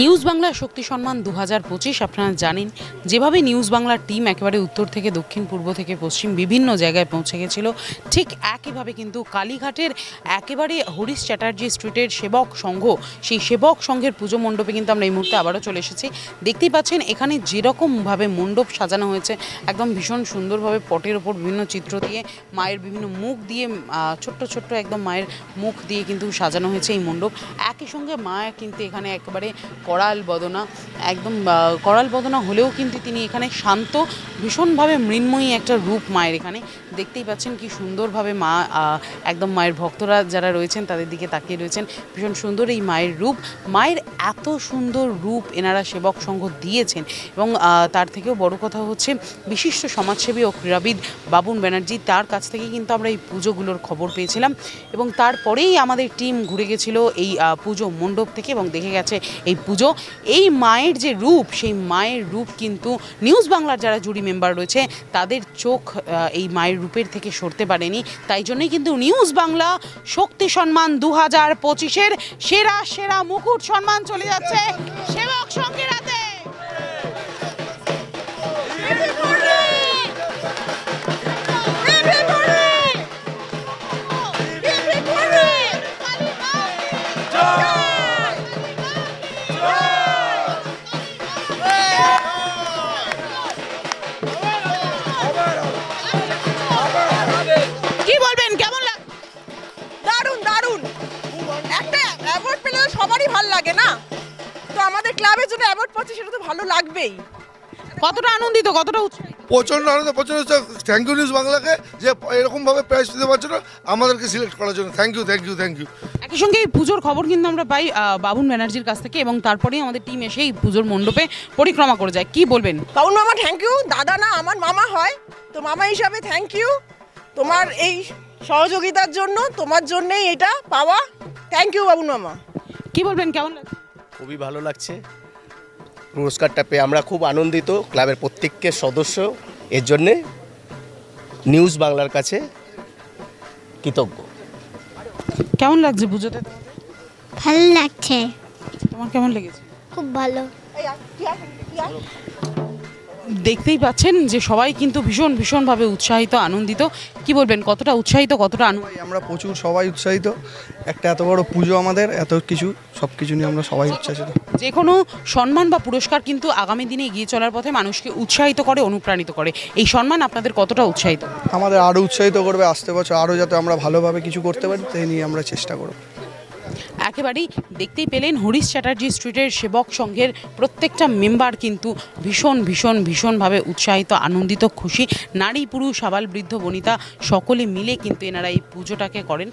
News Bangla শক্তি সম্মান দু হাজার পঁচিশ, আপনারা জানেন, যেভাবে নিউজ বাংলার টিম একেবারে উত্তর থেকে দক্ষিণ, পূর্ব থেকে পশ্চিম বিভিন্ন জায়গায় পৌঁছে গেছিল, ঠিক একইভাবে কিন্তু কালীঘাটের একেবারে হরিশ চ্যাটার্জি স্ট্রিটের সেবক সংঘ, সেই সেবক সংঘের পুজো মণ্ডপে কিন্তু আমরা এই মুহূর্তে আবারও চলে এসেছি। দেখতেই পাচ্ছেন, এখানে যেরকমভাবে মণ্ডপ সাজানো হয়েছে, একদম ভীষণ সুন্দরভাবে পটের ওপর বিভিন্ন চিত্র দিয়ে, মায়ের বিভিন্ন মুখ দিয়ে ছোট্ট ছোট্ট একদম মায়ের মুখ দিয়ে কিন্তু সাজানো হয়েছে এই মণ্ডপ। একই সঙ্গে মা কিন্তু এখানে একেবারে করাল বদনা, একদম করাল বদনা হলেও কিন্তু তিনি এখানে শান্ত, ভীষণভাবে মৃন্ময়ী একটা রূপ মায়ের এখানে। দেখতেই পাচ্ছেন কি সুন্দরভাবে মা একদম মায়ের ভক্তরা যারা রয়েছেন তাদের দিকে তাকিয়ে রয়েছেন। ভীষণ সুন্দর এই মায়ের রূপ। মায়ের এত সুন্দর রূপ এনারা সেবক সংঘ দিয়েছেন এবং তার থেকেও বড় কথা হচ্ছে বিশিষ্ট সমাজসেবী ও ক্রীড়াবিদ বাবুন ব্যানার্জি, তার কাছ থেকে কিন্তু আমরা এই পুজোগুলোর খবর পেয়েছিলাম এবং তারপরেই আমাদের টিম ঘুরে গেছিল এই পুজো মণ্ডপ থেকে এবং দেখে গেছে এই পুজো এই মায়ের যে রূপ, সেই মায়ের রূপ কিন্তু নিউজ বাংলার যারা জুরি মেম্বার রয়েছে, তাদের চোখ এই মায়ের রূপের থেকে সরতে পারেনি। তাই জন্যই কিন্তু নিউজ বাংলা শক্তি সম্মান দু হাজার পঁচিশের সেরা সেরা মুকুট সম্মান চলে যাচ্ছে। সেবক সঙ্গের লাগবেই। কতটা আনন্দিত কতটা উৎসাহিত প্রচণ্ড আনন্দ প্রচণ্ড থ্যাংক ইউ নিউজ বাংলাকে যে এরকমভাবে প্রাইজ দিতে পারছ না আমাদেরকে সিলেক্ট করার জন্য। Thank you thank you thank you একই সঙ্গে এই পুজোর খবর কিন্তু আমরা পাই বাবুন ব্যানার্জির কাছ থেকে এবং তারপরেই আমাদের টিম এসে এই পুজোর মণ্ডপে পরিক্রমা করে যায়। কি বলবেন? বাবুন মামা থ্যাংক ইউ দাদা না আমার মামা হয়। তো মামা হিসাবে থ্যাংক ইউ তোমার এই সহযোগিতার জন্য তোমার জন্যই এটা পাওয়া। থ্যাংক ইউ বাবুন মামা। কি বলবেন কেমন লাগছে? খুবই ভালো লাগছে। পুরস্কারটা পেয়ে আমরা খুব আনন্দিত ক্লাবের প্রত্যেককে সদস্য। এর জন্যে নিউজ বাংলার কাছে কৃতজ্ঞ। কেমন লাগছে পুজোতে? ভালো লাগছে। তোমার কেমন লেগেছে? খুব ভালো। দেখতেই পাচ্ছেন যে সবাই কিন্তু ভীষণ ভীষণভাবে উৎসাহিত আনন্দিত। কি বলবেন কতটা উৎসাহিত কতটা আনন্দিত সবাই আমরা প্রচুর সবাই উৎসাহিত। একটা এত বড় পুজো আমাদের এত কিছু সব কিছু নিয়ে আমরা সবাই উৎসাহিত। যে কোনো সম্মান বা পুরস্কার কিন্তু আগামী দিনে এগিয়ে চলার পথে মানুষকে উৎসাহিত করে অনুপ্রাণিত করে। এই সম্মান আপনাদের কতটা উৎসাহিত? আমাদের আরও উৎসাহিত করবে আসতে বছর আরও যাতে আমরা ভালোভাবে কিছু করতে পারি তাই নিয়ে আমরা চেষ্টা করব। একেবারেই দেখতেই পেলেন হরিশ চ্যাটার্জি স্ট্রিটের সেবক সংঘের প্রত্যেকটা মেম্বার কিন্তু ভীষণ ভীষণ, ভীষণভাবে উৎসাহিত, আনন্দিত, খুশি। নারী, পুরুষ, আবাল, বৃদ্ধ, বনিতা সকলে মিলে কিন্তু এনারা এই পুজোটাকে করেন।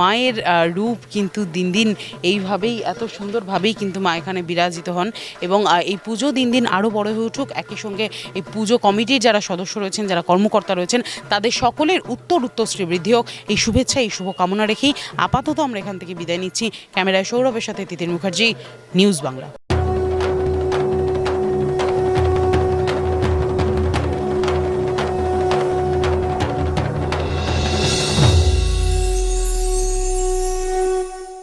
মায়ের রূপ কিন্তু দিন দিন এইভাবেই, এত সুন্দরভাবেই কিন্তু মা এখানে বিরাজিত হন এবং এই পুজো দিন দিন আরও বড় হয়ে উঠুক। একই সঙ্গে এই পুজো কমিটির যারা সদস্য রয়েছেন, যারা কর্মকর্তা রয়েছেন, তাদের সকলের উত্তর উত্তর শ্রীবৃদ্ধি হোক। এই শুভেচ্ছা, এই শুভকামনা রেখেই আপাতত আমরা এখান থেকে বিদায় নিচ্ছি। ক্যামেরায় সৌরভের সাথে তিতির মুখার্জি নিউজ বাংলা।